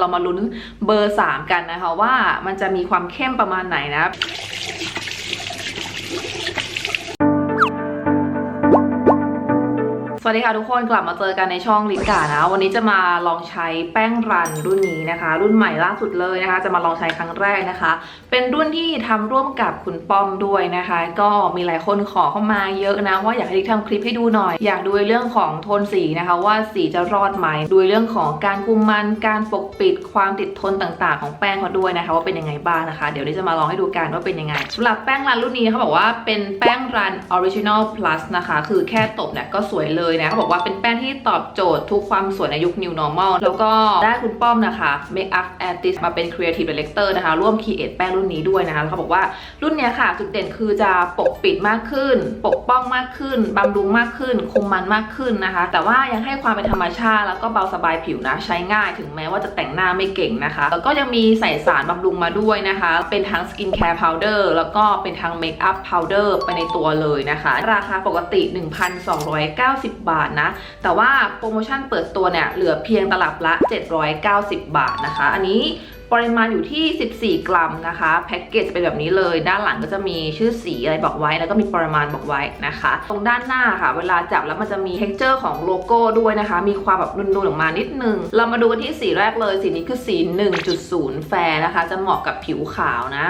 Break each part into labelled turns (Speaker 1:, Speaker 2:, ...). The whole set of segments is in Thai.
Speaker 1: เรามาลุ้นเบอร์ 3 กันนะคะว่ามันจะมีความเข้มประมาณไหนนะ วัสดีค่ะทุกคนกลับมาเจอกันในช่องลิกานะ วันนี้จะมาลองใช้แป้งรันรุ่นนี้นะคะ รุ่นใหม่ล่าสุดเลยนะคะ จะมาลองใช้ครั้งแรกนะคะ เป็นรุ่นที่ทำร่วมกับคุณป้อมด้วยนะคะ ก็มีหลายคนขอเข้ามาเยอะนะว่าอยากให้ลิกทำคลิปให้ดูหน่อย อยากดูเรื่องของโทนสีนะคะ ว่าสีจะรอดไหมดูเรื่องของการคุมมันการปกปิดความติดทนต่างๆ ของแป้งเขาด้วยนะคะ ว่าเป็นยังไงบ้างนะคะ เดี๋ยวลิจะมาลองให้ดูกันว่าเป็นยังไงสำหรับแป้งรันรุ่นนี้เขาบอกว่าเป็นแป้งรัน Original Plus นะคะ คือแค่ตบเนี่ยก็สวยเลยนะเขาบอกว่าเป็นแป้งที่ตอบโจทย์ทุกความสวยในยุค New Normal แล้วก็ได้คุณป้อมนะคะ Make Up Artist มาเป็น Creative Director นะคะ ร่วม create แป้งรุ่นนี้ด้วยนะคะแล้วเขาบอกว่ารุ่นนี้ค่ะ จุดเด่นคือจะปกปิดมากขึ้น ปกป้องมากขึ้นบำรุงมากขึ้น คุมมันมากขึ้นนะคะ แต่ว่ายังให้ความเป็นธรรมชาติ แล้วก็เบาสบายผิวนะใช้ง่ายถึงแม้ว่าจะแต่งหน้าไม่เก่งนะคะแล้วก็ยังมีใส่สารบำรุงมาด้วยนะคะ เป็นทั้ง Skin Care Powder แล้วก็เป็นทั้ง Make Up Powder ไปในตัวเลยนะคะ ราคาปกติ 1,290บาทนะ แต่ว่าโปรโมชั่นเปิดตัวเนี่ยเหลือเพียงตลับละ 790 บาทนะคะ อันนี้ปริมาณอยู่ที่ 14 กรัมนะคะ แพ็กเกจจะเป็นแบบนี้เลย ด้านหลังก็จะมีชื่อสีอะไรบอกไว้ แล้วก็มีปริมาณบอกไว้นะคะ ตรงด้านหน้าค่ะ เวลาจับแล้วมันจะมี t e x t อร์ของโลโก้ด้วยนะคะ มีความแบบนูนๆออกมานิดนึง เรามาดูกันที่สีแรกเลย สีนี้คือสี 1.0 แฟร์นะคะ จะเหมาะกับผิวขาวนะ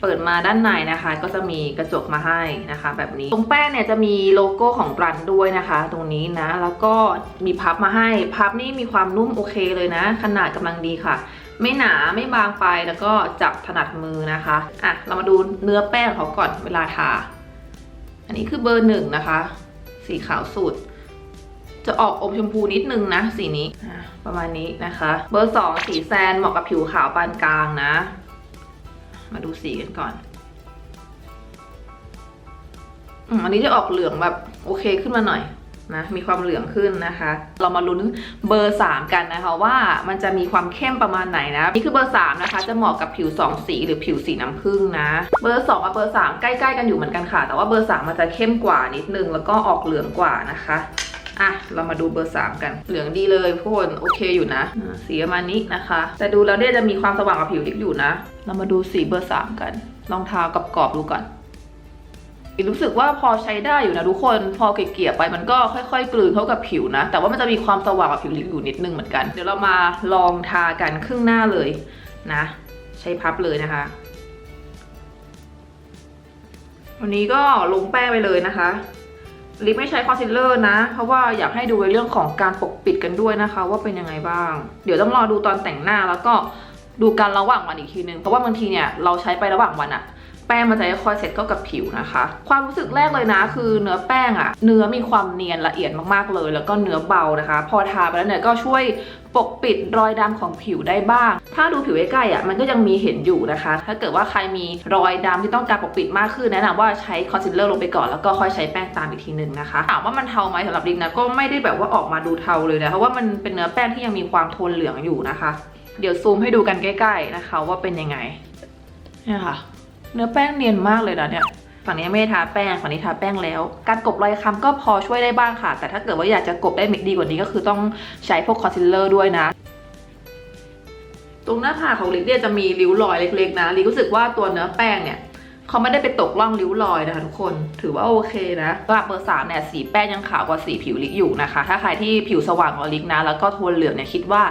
Speaker 1: เปิดมาด้านในนะคะ ก็จะมีกระจกมาให้นะคะ แบบนี้ตรงแป้งเนี่ยจะมีโลโก้ของบรันด้วยนะคะ ตรงนี้นะ แล้วก็มีพับมาให้พับนี่มีความนุ่มโอเคเลยนะ ขนาดกำลังดีค่ะ ไม่หนาไม่บางไปแล้วก็จับถนัดมือนะคะอะเรามาดูเนื้อแป้งเขาก่อนเวลาทา อันนี้คือเบอร์หนึ่งนะคะ สีขาวสุดจะออกอมชมพูนิดนึงนะสีนี้ประมาณนี้นะคะ เบอร์สองสีแซนเหมาะกับผิวขาวปานกลางนะ มาดูสีกันก่อนอันนี้จะออกเหลืองแบบโอเคขึ้นมาหน่อยนะมีความเหลืองขึ้นนะคะ เรามาลุ้นเบอร์ 3 กันนะคะว่ามันจะมีความเข้มประมาณไหนนะนี่คือเบอร์ 3 นะคะ จะเหมาะกับผิว 2 สีหรือผิวสีน้ำผึ้งนะเบอร์ 2 กับเบอร์ 3 ใกล้ๆกันอยู่เหมือนกันค่ะ แต่ว่าเบอร์ 3 มันจะเข้มกว่านิดนึงแล้วก็ออกเหลืองกว่านะคะ อะ เรามาดูเบอร์ 3 กัน เหลืองดีเลยทุกคนโอเคอยู่นะสีประมาณนี้นะคะ แต่ดูแล้วเนี่ยจะมีความสว่างกับผิวลิกอยู่นะ เรามาดูสีเบอร์ 3 กัน ลองทากับกรอบดูก่อนรู้สึกว่าพอใช้ได้อยู่นะทุกคน พอเกลี่ยไปมันก็ค่อยๆ กลืนเข้ากับผิวนะ แต่ว่ามันจะมีความสว่างกับผิวลิปอยู่นิดนึงเหมือนกัน เดี๋ยวเรามาลองทากันครึ่งหน้าเลยนะ ใช้พับเลยนะคะ วันนี้ก็ลงแป้งไปเลยนะคะ ลิปไม่ใช้คอนซีลเลอร์นะ เพราะว่าอยากให้ดูในเรื่องของการปกปิดกันด้วยนะคะ ว่าเป็นยังไงบ้าง เดี๋ยวต้องรอดูตอนแต่งหน้าแล้วก็ดูกันระหว่างวันอีกทีนึง เพราะว่าบางทีเนี่ยเราใช้ไประหว่างวันอะ แป้งมันจะค่อยเสร็จเข้ากับผิวนะคะ ความรู้สึกแรกเลยนะ คือเนื้อแป้งอะเนื้อมีความเนียนละเอียดมากๆเลย แล้วก็เนื้อเบานะคะ พอทาไปแล้วเนี่ยก็ช่วยปกปิดรอยดำของผิวได้บ้าง ถ้าดูผิวใกล้ๆอะมันก็ยังมีเห็นอยู่นะคะ ถ้าเกิดว่าใครมีรอยดำที่ต้องการปกปิดมากขึ้นแนะนำว่าใช้คอนซีลเลอร์ลงไปก่อนแล้วก็ค่อยใช้แป้งตามอีกทีหนึ่งนะคะ ถามว่ามันเทาไหมสำหรับลิปนะก็ไม่ได้แบบว่าออกมาดูเทาเลยนะเพราะว่ามันเป็นเนื้อแป้งที่ยังมีความโทนเหลืองอยู่นะคะ เดี๋ยวซูมให้ดูกันใกล้ ๆนะคะ ว่าเป็นยังไงเนี่ยค่ะ เนื้อแป้งเนียนมากเลยนะเนี่ยฝั่งนี้ไม่ได้ทาแป้งฝั่งนี้ทาแป้งแล้ว การกบรอยค้ำก็พอช่วยได้บ้างค่ะ แต่ถ้าเกิดว่าอยากจะกบได้ดีกว่านี้ก็คือต้องใช้พวกคอนซีลเลอร์ด้วยนะตรงหน้าผากของลิกเนี่ยจะมีริ้วรอยเล็กๆนะลิกรู้สึกว่าตัวเนื้อแป้งเนี่ย เขาไม่ได้ไปตกล่องริ้วรอยนะคะทุกคน ถือว่าโอเคนะสำหรับเบอร์สามเนี่ยสีแป้งยังขาวกว่าสีผิวลิกอยู่นะคะ ถ้าใครที่ผิวสว่างกว่าลิกนะ แล้วก็โทนเหลืองเนี่ยคิดว่า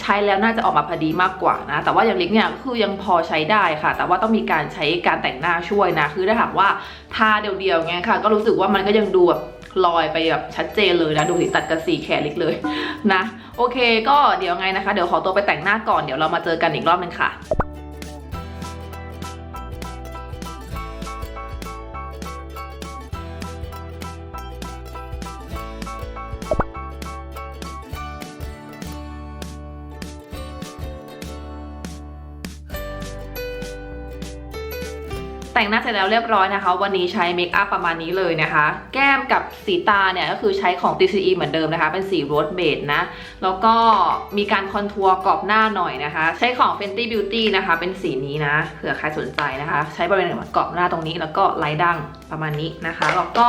Speaker 1: ใช้แล้วน่าจะออกมาพอดีมากกว่านะ แต่ว่าอย่างลิกเนี่ยก็คือยังพอใช้ได้ค่ะ แต่ว่าต้องมีการใช้การแต่งหน้าช่วยนะ คือถ้าหากว่าทาเดียวๆเงี้ยค่ะ ก็รู้สึกว่ามันก็ยังดูแบบลอยไปแบบชัดเจนเลยนะ ดูสิตัดกับสีแขนลิกเลยนะ โอเค ก็เดี๋ยวไงนะคะ เดี๋ยวขอตัวไปแต่งหน้าก่อนเดี๋ยวเรามาเจอกันอีกรอบนึงค่ะ แต่งหน้าเสร็จแล้วเรียบร้อยนะคะ วันนี้ใช้เมคอัพประมาณนี้เลยนะคะ แก้มกับสีตาเนี่ยก็คือใช้ของ TCE เหมือนเดิมนะคะ เป็นสีโรสเบดนะ แล้วก็มีการคอนทัวร์กรอบหน้าหน่อยนะคะ ใช้ของ Fenty Beauty นะคะ เป็นสีนี้นะ เผื่อใครสนใจนะคะ ใช้บริเวณกรอบหน้าตรงนี้แล้วก็ไลท์ดังประมาณนี้นะคะ แล้วก็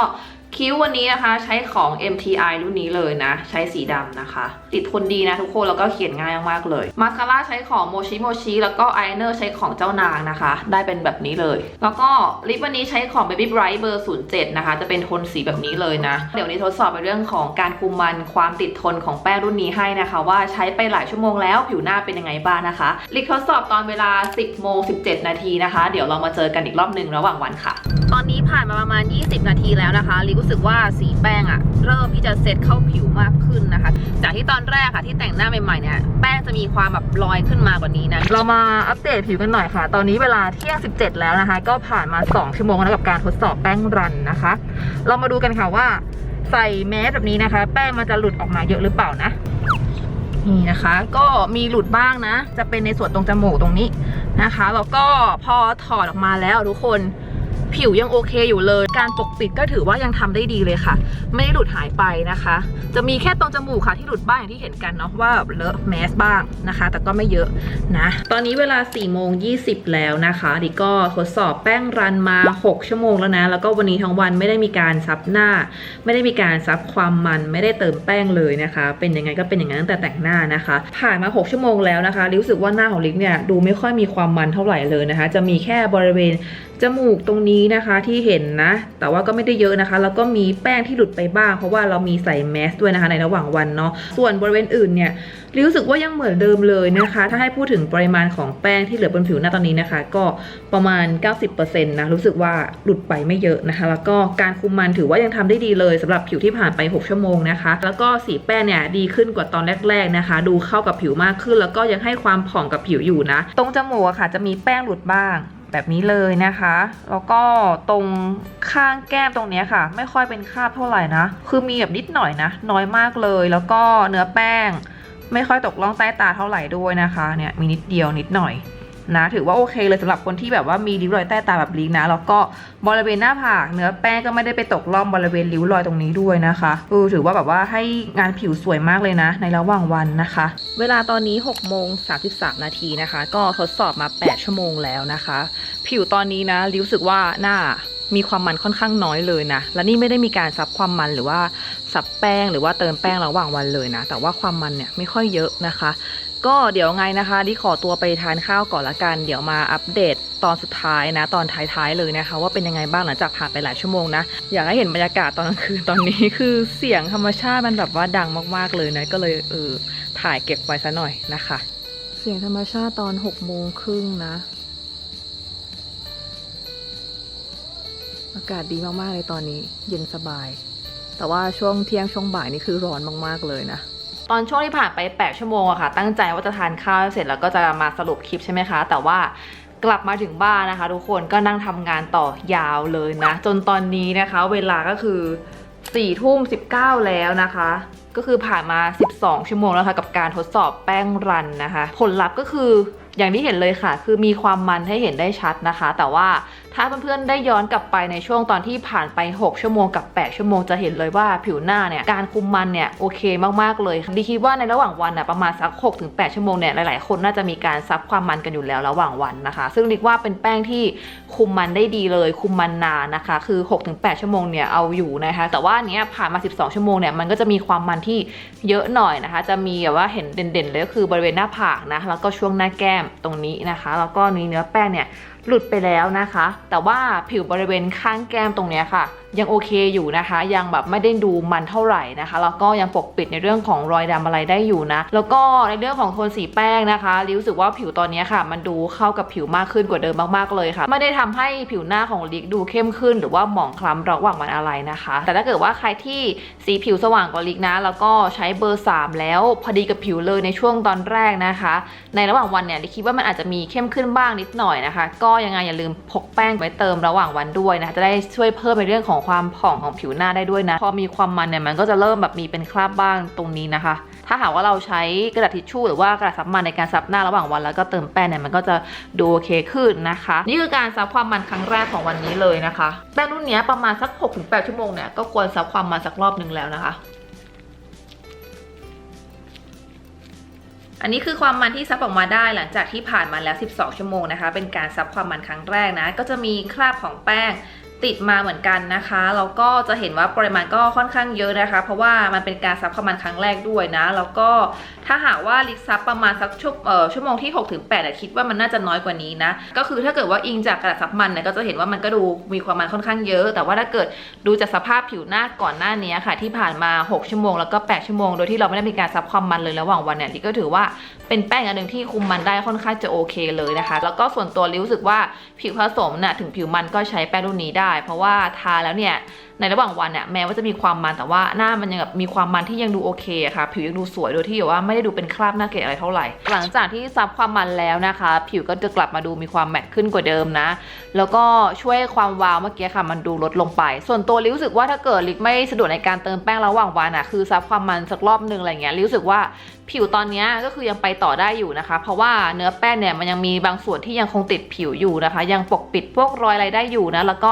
Speaker 1: คิ้ววันนี้นะคะใช้ของ MTI รุ่นนี้เลยนะ ใช้สีดำนะคะ ติดทนดีนะทุกคน แล้วก็เขียนง่ายมากๆเลยมาสคาร่าใช้ของโมชิโมชิแล้วก็อายเนอร์ใช้ของเจ้านางนะคะ ได้เป็นแบบนี้เลย แล้วก็ลิปวันนี้ใช้ของ Baby Bright เบอร์ 07 นะคะ จะเป็นโทนสีแบบนี้เลยนะ เดี๋ยวนี้ทดสอบในเรื่องของการคุมมันความติดทนของแป้งรุ่นนี้ให้นะคะ ว่าใช้ไปหลายชั่วโมงแล้วผิวหน้าเป็นยังไงบ้างนะคะลิกทดสอบตอนเวลา 10โมง17 นาทีนะคะ เดี๋ยวเรามาเจอกันอีกรอบหนึ่งระหว่างวันค่ะ ตอนนี้ผ่านมาประมาณ 20 นาทีแล้วนะคะลิรู้สึกว่าสีแป้งอะเริ่มที่จะเซตเข้าผิวมากขึ้นนะคะ จากที่ตอนแรกค่ะที่แต่งหน้าใหม่ๆเนี่ยแป้งจะมีความแบบลอยขึ้นมากว่านี้นะเรามาอัปเดตผิวกันหน่อยค่ะ ตอนนี้เวลาเที่ยง 17 แล้วนะคะ ก็ผ่านมา 2 ชั่วโมงแล้วกับการทดสอบแป้งรันนะคะ เรามาดูกันค่ะว่าใส่แมสแบบนี้นะคะ แป้งมันจะหลุดออกมาเยอะหรือเปล่านะนี่นะคะก็มีหลุดบ้างนะ จะเป็นในส่วนตรงจมูกตรงนี้นะคะแล้วก็พอถอดออกมาแล้วทุกคน ผิวยังโอเคอยู่เลย การปกปิดก็ถือว่ายังทำได้ดีเลยค่ะ ไม่ได้หลุดหายไปนะคะ จะมีแค่ตรงจมูกค่ะที่หลุดบ้างอย่างที่เห็นกันเนาะว่าเลอะแมสบ้างนะคะ แต่ก็ไม่เยอะนะ ตอนนี้เวลา4โมง20แล้วนะคะดิก็ทดสอบแป้งรันมา 6 ชั่วโมงแล้วนะ แล้วก็วันนี้ทั้งวันไม่ได้มีการซับหน้า ไม่ได้มีการซับความมันไม่ได้เติมแป้งเลยนะคะ เป็นยังไงก็เป็นอย่างนั้นตั้งแต่แต่งหน้านะคะ ผ่านมา 6 ชั่วโมงแล้วนะคะรู้สึกว่าหน้าของลิกเนี่ยดูไม่ค่อยมีความมันเท่าไหร่เลยนะคะ จะมีแค่บริเวณ จมูกตรงนี้นะคะที่เห็นนะ แต่ว่าก็ไม่ได้เยอะนะคะ แล้วก็มีแป้งที่หลุดไปบ้าง เพราะว่าเรามีใส่แมสด้วยนะคะในระหว่างวันเนาะ ส่วนบริเวณอื่นเนี่ยรู้สึกว่ายังเหมือนเดิมเลยนะคะ ถ้าให้พูดถึงปริมาณของแป้งที่เหลือบนผิวหน้าตอนนี้นะคะ ก็ประมาณ 90%นะรู้สึกว่าหลุดไปไม่เยอะนะคะ แล้วก็การคุมมันถือว่ายังทำได้ดีเลยสำหรับผิวที่ผ่านไป 6 ชั่วโมงนะคะ แล้วก็สีแป้งเนี่ยดีขึ้นกว่าตอนแรก ๆนะคะ ดูเข้ากับผิวมากขึ้น แล้วก็ยังให้ความผ่องกับผิวอยู่นะ ตรงจมูกอะค่ะ จะมีแป้งหลุดบ้าง แบบนี้เลยนะคะ แล้วก็ตรงข้างแก้มตรงเนี้ยค่ะ ไม่ค่อยเป็นคราบเท่าไหร่นะ คือมีแบบนิดหน่อยนะ น้อยมากเลย แล้วก็เนื้อแป้ง ไม่ค่อยตกล่องใต้ตาเท่าไหร่ด้วยนะคะ เนี่ยมีนิดเดียวนิดหน่อย นะ ถือว่าโอเคเลยสำหรับคนที่แบบว่ามีริ้วรอยใต้ตาแบบลิงนะ แล้วก็บริเวณหน้าผากเนื้อแป้งก็ไม่ได้ไปตกล่องบริเวณริ้วรอยตรงนี้ด้วยนะคะเออถือว่าแบบว่าให้งานผิวสวยมากเลยนะ ในระหว่างวันนะคะ เวลาตอนนี้6โมง33 นาทีนะคะ ก็ทดสอบมา 8 ชั่วโมงแล้วนะคะ ผิวตอนนี้นะรู้สึกว่าหน้ามีความมันค่อนข้างน้อยเลยนะ และนี่ไม่ได้มีการซับความมันหรือว่าซับแป้งหรือว่าเติมแป้งระหว่างวันเลยนะ แต่ว่าความมันเนี่ยไม่ค่อยเยอะนะคะ ก็เดี๋ยวไงนะคะดิขอตัวไปทานข้าวก่อนละกัน เดี๋ยวมาอัปเดตตอนสุดท้ายนะ ตอนท้ายๆเลยนะคะ ว่าเป็นยังไงบ้างหลังจากผ่านไปหลายชั่วโมงนะ อยากให้เห็นบรรยากาศตอนกลางคืนตอนนี้คือเสียงธรรมชาติมันแบบว่าดังมากๆเลยนะ ก็เลยเออถ่ายเก็บไว้ซะหน่อยนะคะ เสียงธรรมชาติตอน6โมงครึ่งนะ อากาศดีมากๆเลยตอนนี้เย็นสบาย แต่ว่าช่วงเที่ยงช่วงบ่ายนี่คือร้อนมากๆเลยนะ ตอนช่วงที่ผ่านไป 8 ชั่วโมงอะค่ะ ตั้งใจว่าจะทานข้าวเสร็จแล้วก็จะมาสรุปคลิปใช่ไหมคะ แต่ว่ากลับมาถึงบ้านนะคะ ทุกคนก็นั่งทำงานต่อยาวเลยนะ จนตอนนี้นะคะ เวลาก็คือ4ทุ่ม19แล้วนะคะ ก็คือผ่านมา 12 ชั่วโมงแล้วค่ะกับการทดสอบแป้งรันนะคะ ผลลัพธ์ก็คืออย่างที่เห็นเลยค่ะ คือมีความมันให้เห็นได้ชัดนะคะ แต่ว่าถ้าเพื่อนๆได้ย้อนกลับไปในช่วงตอนที่ผ่านไป 6 ชั่วโมงกับ 8 ชั่วโมงจะเห็นเลยว่าผิวหน้าเนี่ยการคุมมันเนี่ยโอเคมากๆเลยดิคิดว่าในระหว่างวันน่ะประมาณสัก6-8ชั่วโมงเนี่ยหลายๆ คนน่าจะมีการซับความมันกันอยู่แล้วระหว่างวันนะคะ ซึ่งเรียกว่าเป็นแป้งที่คุมมันได้ดีเลย คุมมันนานนะคะ คือ6-8ชั่วโมงเนี่ยเอาอยู่นะคะแต่ว่าเนี้ยผ่านมา 12 ชั่วโมงเนี่ยมันก็จะมีความมันที่เยอะหน่อยนะคะ จะมีแบบว่าเห็นเด่นๆเลยก็คือบริเวณหน้าผากนะแล้วก็ช่วงหน้าแก้มตรงนี้นะคะ แล้วก็มีเนื้อแป้งเนี่ย หลุดไปแล้วนะคะ แต่ว่าผิวบริเวณข้างแก้มตรงนี้ค่ะ ยังโอเคอยู่นะคะ ยังแบบไม่ได้ดูมันเท่าไหร่นะคะแล้วก็ยังปกปิดในเรื่องของรอยดำอะไรได้อยู่นะ แล้วก็ในเรื่องของโทนสีแป้งนะคะรู้สึกว่าผิวตอนนี้ค่ะ มันดูเข้ากับผิวมากขึ้นกว่าเดิมมากๆเลยค่ะ ไม่ได้ทำให้ผิวหน้าของลิกดูเข้มขึ้น หรือว่าหมองคล้ำระหว่างวันอะไรนะคะ แต่ถ้าเกิดว่าใครที่สีผิวสว่างกว่าลิกนะ แล้วก็ใช้เบอร์ 3 แล้วพอดีกับผิวเลยในช่วงตอนแรกนะคะ ในระหว่างวันเนี่ยลิกคิดว่ามันอาจจะมีเข้มขึ้นบ้างนิดหน่อยนะคะ ก็ยังไงอย่าลืมพกแป้งไว้เติมระหว่างวันด้วยนะะจะได้ช่วยเพิ่มในเรื่องของความผ่องของผิวหน้าได้ด้วยนะ พอมีความมันเนี่ยมันก็จะเริ่มแบบมีเป็นคราบบ้างตรงนี้นะคะ ถ้าหากว่าเราใช้กระดาษทิชชู่หรือว่ากระดาษซับมันในการซับหน้าระหว่างวัน แล้วก็เติมแป้งเนี่ยมันก็จะดูโอเคขึ้นนะคะ นี่คือการซับความมันครั้งแรกของวันนี้เลยนะคะแป้งรุ่นนี้ประมาณสัก 6-8 ชั่วโมงเนี่ยก็ควรซับความมันสักรอบหนึ่งแล้วนะคะอันนี้คือความมันที่ซับออกมาได้หลังจากที่ผ่านมาแล้ว 12 ชั่วโมงนะคะ เป็นการซับความมันครั้งแรกนะ ก็จะมีคราบของแป้ง ติดมาเหมือนกันนะคะแล้วก็จะเห็นว่าปริมาณก็ค่อนข้างเยอะนะคะ เพราะว่ามันเป็นการซับความมันครั้งแรกด้วยนะ แล้วก็ถ้าหากว่าลิซับประมาณสักชั่วเอ่อชั่วโมงที่6ถึง8อะคิดว่ามันน่าจะน้อยกว่านี้นะ ก็คือถ้าเกิดว่าอิงจากกระดาษซับมันเนี่ยก็จะเห็นว่ามันก็ดูมีความมันค่อนข้างเยอะ แต่ว่าถ้าเกิดดูจากสภาพผิวหน้าก่อนหน้านี้ค่ะ ที่ผ่านมา 6 ชั่วโมงแล้วก็8ชั่วโมงโดยที่เราไม่ได้มีการซับความมันเลยระหว่างวันเนี่ยลิก็ถือว่าเป็นแป้งอันหนึ่งที่คุมมันได้ค่อนข้างจะโอเคเลยนะคะ แล้วก็ส่วนตัวรู้สึกว่าผิวผสมน่ะถึงผิวมันก็ใช้แป้งรุ่นนี้ได้เพราะว่าทาแล้วเนี่ย ในระหว่างวันเนี่ยแม้ว่าจะมีความมันแต่ว่าหน้ามันยังแบบมีความมันที่ยังดูโอเคอะค่ะ ผิวยังดูสวยโดยที่แบบว่าไม่ได้ดูเป็นคราบหน้าเกลียดอะไรเท่าไหร่ หลังจากที่ซับความมันแล้วนะคะ ผิวก็จะกลับมาดูมีความแมตต์ขึ้นกว่าเดิมนะ แล้วก็ช่วยความวาวเมื่อกี้ค่ะ มันดูลดลงไป ส่วนตัวลิรู้สึกว่าถ้าเกิดลิกไม่สะดวกในการเติมแป้งระหว่างวันอะคือซับความมันสักรอบนึงอะไรเงี้ยลิรู้สึกว่าผิวตอนเนี้ยก็คือยังไปต่อได้อยู่นะคะ เพราะว่าเนื้อแป้งเนี่ยมันยังมีบางส่วนที่ยังคงติดผิวอยู่นะคะ ยังปกปิดพวกรอยอะไรได้อยู่นะแล้วก็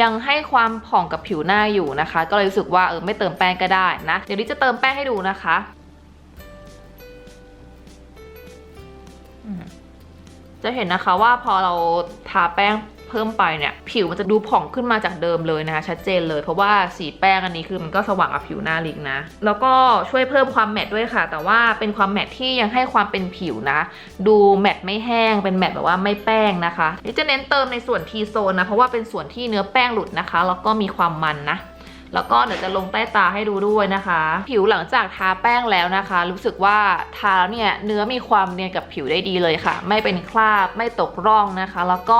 Speaker 1: ยังให้ความผ่องกับผิวหน้าอยู่นะคะ ก็เลยรู้สึกว่าเออไม่เติมแป้งก็ได้นะ เดี๋ยวลิจะเติมแป้งให้ดูนะคะจะเห็นนะคะว่าพอเราทาแป้ง เพิ่มไปเนี่ยผิวมันจะดูผ่องขึ้นมาจากเดิมเลยนะคะชัดเจนเลย เพราะว่าสีแป้งอันนี้คือมันก็สว่างกับผิวหน้าลิกนะ แล้วก็ช่วยเพิ่มความแมตต์ด้วยค่ะ แต่ว่าเป็นความแมตต์ที่ยังให้ความเป็นผิวนะ ดูแมตต์ไม่แห้งเป็นแมตต์แบบว่าไม่แป้งนะคะนี่จะเน้นเติมในส่วนทีโซนนะเพราะว่าเป็นส่วนที่เนื้อแป้งหลุดนะคะ แล้วก็มีความมันนะแล้วก็เดี๋ยวจะลงใต้ตาให้ดูด้วยนะคะ ผิวหลังจากทาแป้งแล้วนะคะ รู้สึกว่าทาแล้วเนี่ยเนื้อมีความเนียนกับผิวได้ดีเลยค่ะ ไม่เป็นคราบไม่ตกร่องนะคะ แล้วก็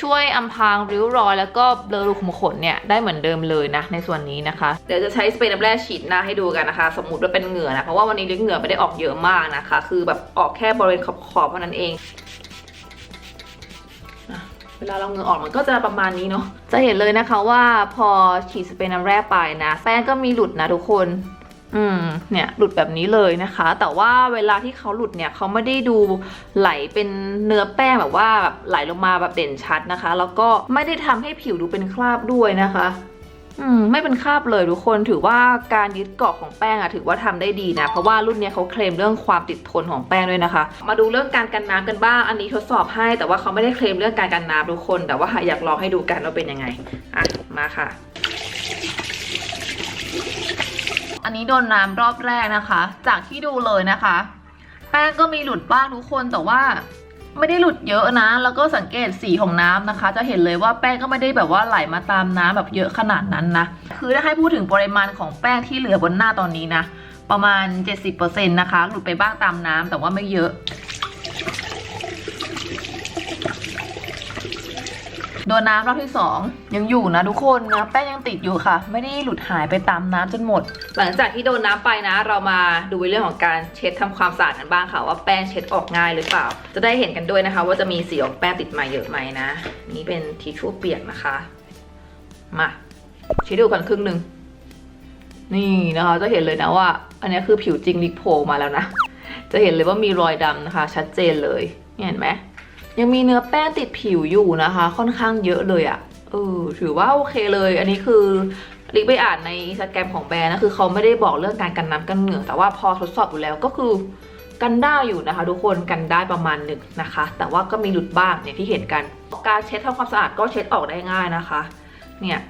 Speaker 1: ช่วยอำพรางริ้วรอย แล้วก็เบลอรูขุมขนเนี่ยได้เหมือนเดิมเลยนะในส่วนนี้นะคะ เดี๋ยวจะใช้สเปรย์น้ำแร่ฉีดหน้าให้ดูกันนะคะ สมมติว่าเป็นเหงื่อนะ เพราะว่าวันนี้ลิ้นเหงื่อไม่ได้ออกเยอะมากนะคะ คือแบบออกแค่บริเวณขอบๆเท่านั้นเองเวลาเราเหงื่อออกมันก็จะประมาณนี้เนาะ จะเห็นเลยนะคะว่าพอฉีดสเปรย์น้ำแร่ไปนะ แป้งก็มีหลุดนะทุกคน อืมเนี่ยหลุดแบบนี้เลยนะคะ แต่ว่าเวลาที่เขาหลุดเนี่ยเขาไม่ได้ดูไหลเป็นเนื้อแป้งแบบว่าแบบไหลลงมาแบบเด่นชัดนะคะ แล้วก็ไม่ได้ทำให้ผิวดูเป็นคราบด้วยนะคะอืมไม่เป็นคราบเลยทุกคนถือว่าการยึดเกาะของแป้งอะถือว่าทำได้ดีนะ เพราะว่ารุ่นนี้เขาเคลมเรื่องความติดทนของแป้งด้วยนะคะ มาดูเรื่องการกันน้ำกันบ้างอันนี้ทดสอบให้ แต่ว่าเขาไม่ได้เคลมเรื่องการกันน้ำทุกคน แต่ว่าอยากลองให้ดูกันว่าเป็นยังไงอะมาค่ะ อันนี้โดนน้ำรอบแรกนะคะ จากที่ดูเลยนะคะ แป้งก็มีหลุดบ้างทุกคนแต่ว่าไม่ได้หลุดเยอะนะ แล้วก็สังเกตสีของน้ำนะคะ จะเห็นเลยว่าแป้งก็ไม่ได้แบบว่าไหลมาตามน้ำแบบเยอะขนาดนั้นนะ คือถ้าให้พูดถึงปริมาณของแป้งที่เหลือบนหน้าตอนนี้นะ ประมาณ 70%นะคะ หลุดไปบ้างตามน้ำแต่ว่าไม่เยอะ โดนน้ำรอบที่ 2 ยังอยู่นะทุกคนนะแป้งยังติดอยู่ค่ะ ไม่ได้หลุดหายไปตามน้ำจนหมด หลังจากที่โดนน้ำไปนะ เรามาดูเรื่องของการเช็ดทำความสะอาดกันบ้างค่ะว่าแป้งเช็ดออกง่ายหรือเปล่า จะได้เห็นกันด้วยนะคะ ว่าจะมีสีของแป้งติดมาเยอะไหมนะ นี่เป็นทิชชู่เปียกนะคะ มาเช็ดดูกันครึ่งหนึ่งนี่นะคะจะเห็นเลยนะว่า อันนี้คือผิวจริงลิกโผล่มาแล้วนะ จะเห็นเลยว่ามีรอยดำนะคะ ชัดเจนเลยเนี่ยเห็นไหม ยังมีเนื้อแป้งติดผิวอยู่นะคะ ค่อนข้างเยอะเลยอะ่ะเออถือว่าโอเคเลย อันนี้คือลิกไปอ่านในอินสตาแกรมของแบรนด์นะคือเขาไม่ได้บอกเรื่องการกันน้ำกันเหงื่อแต่ว่าพอทดสอบอยู่แล้วก็คือกันได้อยู่นะคะ ทุกคนกันได้ประมาณหนึ่งนะคะ แต่ว่าก็มีหลุดบ้างอย่างที่เห็นกันการเช็ดทำความสะอาดก็เช็ดออกได้ง่ายนะคะ เนี่ย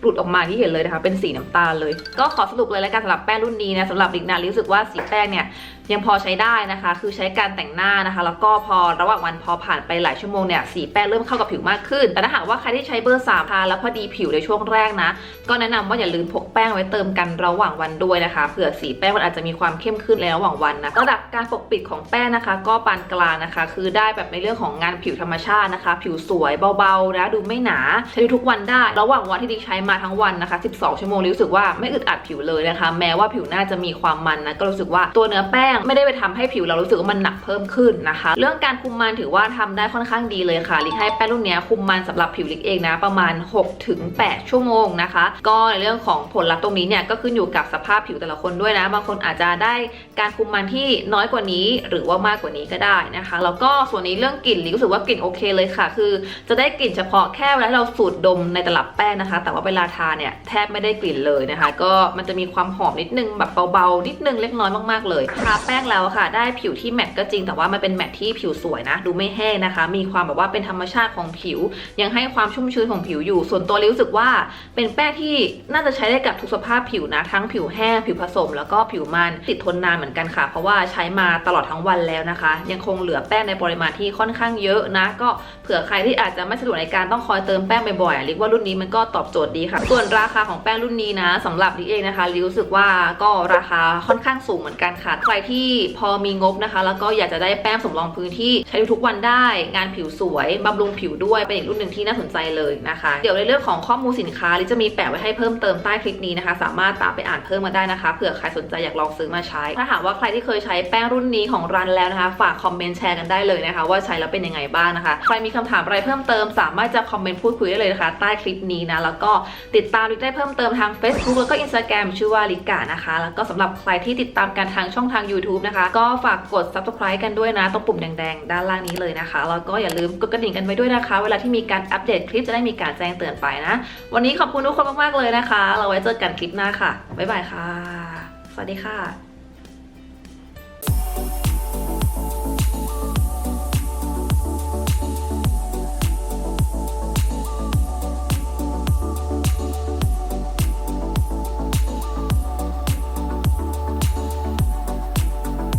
Speaker 1: หลุดออกมาที่เห็นเลยนะคะ เป็นสีน้ำตาลเลย ก็ขอสรุปเลยแล้วกันสำหรับแป้งรุ่นนี้นะสำหรับลิกนะรู้สึกว่าสีแป้งเนี่ยยังพอใช้ได้นะคะ คือใช้การแต่งหน้านะคะ แล้วก็พอระหว่างวันพอผ่านไปหลายชั่วโมงเนี่ยสีแป้งเริ่มเข้ากับผิวมากขึ้น แต่ถ้าหากว่าใครที่ใช้เบอร์สามทาแล้วพอดีผิวในช่วงแรกนะ ก็แนะนำว่าอย่าลืมพกแป้งไว้เติมกันระหว่างวันด้วยนะคะ เผื่อสีแป้งมันอาจจะมีความเข้มขึ้นในระหว่างวันนะ ระดับการปกปิดของแป้งนะคะ ก็ปานกลางนะคะ คือได้แบบในเรื่องของงานผิวธรรมชาตินะคะ ผิวสวยเบาๆนะดูไม่หนาใช้ทุกวันได้ ระหว่างวันที่ดิใช้มาทั้งวันนะคะ 12 ชั่วโมงรู้สึกว่าไม่อึดอัดผิวเลยนะคะ แม้ว่าผิวหน้าจะมีความมันนะก็รู้สึกว่าตัวเนื้อแป้งไม่ได้ไปทำให้ผิวเรารู้สึกว่ามันหนักเพิ่มขึ้นนะคะ เรื่องการคุมมันถือว่าทำได้ค่อนข้างดีเลยค่ะลิกให้แป้งรุ่นนี้คุมมันสำหรับผิวลิกเองนะ ประมาณ6ถึง8ชั่วโมงนะคะ ก็ในเรื่องของผลลัพธ์ตรงนี้เนี่ยก็ขึ้นอยู่กับสภาพผิวแต่ละคนด้วยนะ บางคนอาจจะได้การคุมมันที่น้อยกว่านี้หรือว่ามากกว่านี้ก็ได้นะคะ แล้วก็ส่วนนี้เรื่องกลิ่นลิกรู้สึกว่ากลิ่นโอเคเลยค่ะ คือ จะได้กลิ่นเฉพาะแค่เวลาเราสูดดมในตลับแป้งนะคะ แต่ว่าเวลาทาเนี่ยแทบไม่ได้กลิ่นเลยนะคะ ก็มันจะมีความหอมนิดนึงแบบเบาๆนิดนึงเล็กน้อยมากๆเลยทาแป้งแล้วค่ะ ได้ผิวที่แมตต์ก็จริง แต่ว่ามันเป็นแมตต์ที่ผิวสวยนะ ดูไม่แห้งนะคะ มีความแบบว่าเป็นธรรมชาติของผิว ยังให้ความชุ่มชื้นของผิวอยู่ ส่วนตัวรู้สึกว่า เป็นแป้งที่น่าจะใช้ได้กับทุกสภาพผิวนะ ทั้งผิวแห้ง ผิวผสม แล้วก็ผิวมันติดทนนานเหมือนกันค่ะ เพราะว่าใช้มาตลอดทั้งวันแล้วนะคะ ยังคงเหลือแป้งในปริมาณที่ค่อนข้างเยอะนะ ก็เผื่อใครที่อาจจะไม่สะดวกในการต้องคอยเติมแป้งบ่อยๆลิว่ารุ่นนี้มันก็ตอบโจทย์ดีค่ะ ส่วนราคาของแป้งรุ่นนี้นะสำหรับลิเองนะคะลิรู้สึกว่าก็ราคาค่อนข้างสูงเหมือนกันค่ะใครที่พอมีงบนะคะ แล้วก็อยากจะได้แป้งสำรองพื้นที่ใช้ทุกวันได้ งานผิวสวยบำรุงผิวด้วยเป็นอีกรุ่นหนึ่งที่น่าสนใจเลยนะคะ เดี๋ยวในเรื่องของข้อมูลสินค้าลิจะมีแปะไว้ให้เพิ่มเติมใต้คลิปนี้นะคะ สามารถตามไปอ่านเพิ่มมาได้นะคะเผื่อใครสนใจอยากลองซื้อมาใช้ ถ้าหากว่าใครที่เคยใช้แป้งรุ่นนี้ของรันแล้วนะคะ ฝากคอมเมนต์แชร์กันได้เลยนะคะ ว่าใช้แล้วเป็นยังไงบ้างนะคะใครมีคำถามอะไรเพิ่มเติม สามารถจะคอมเมนต์พูดคุยได้เลยนะคะ ใต้คลิปนี้นะแล้วก็ติดตามลิได้เพิ่มเติมทาง Facebook แล้วก็ Instagram ชื่อว่าลิกานะคะ แล้วก็สำหรับใครที่ติดตามกันทางช่องทาง YouTube นะคะ ก็ฝากกด subscribe กันด้วยนะตรงปุ่มแดงๆ ด้านล่างนี้เลยนะคะ แล้วก็อย่าลืมกดกระดิ่งกันไว้ด้วยนะคะ เวลาที่มีการอัปเดตคลิปจะได้มีการแจ้งเตือนไปนะ วันนี้ขอบคุณทุกคนมากๆเลยนะคะ เราไว้เจอกันคลิปหน้าค่ะบ๊ายบายค่ะ สวัสดีค่ะ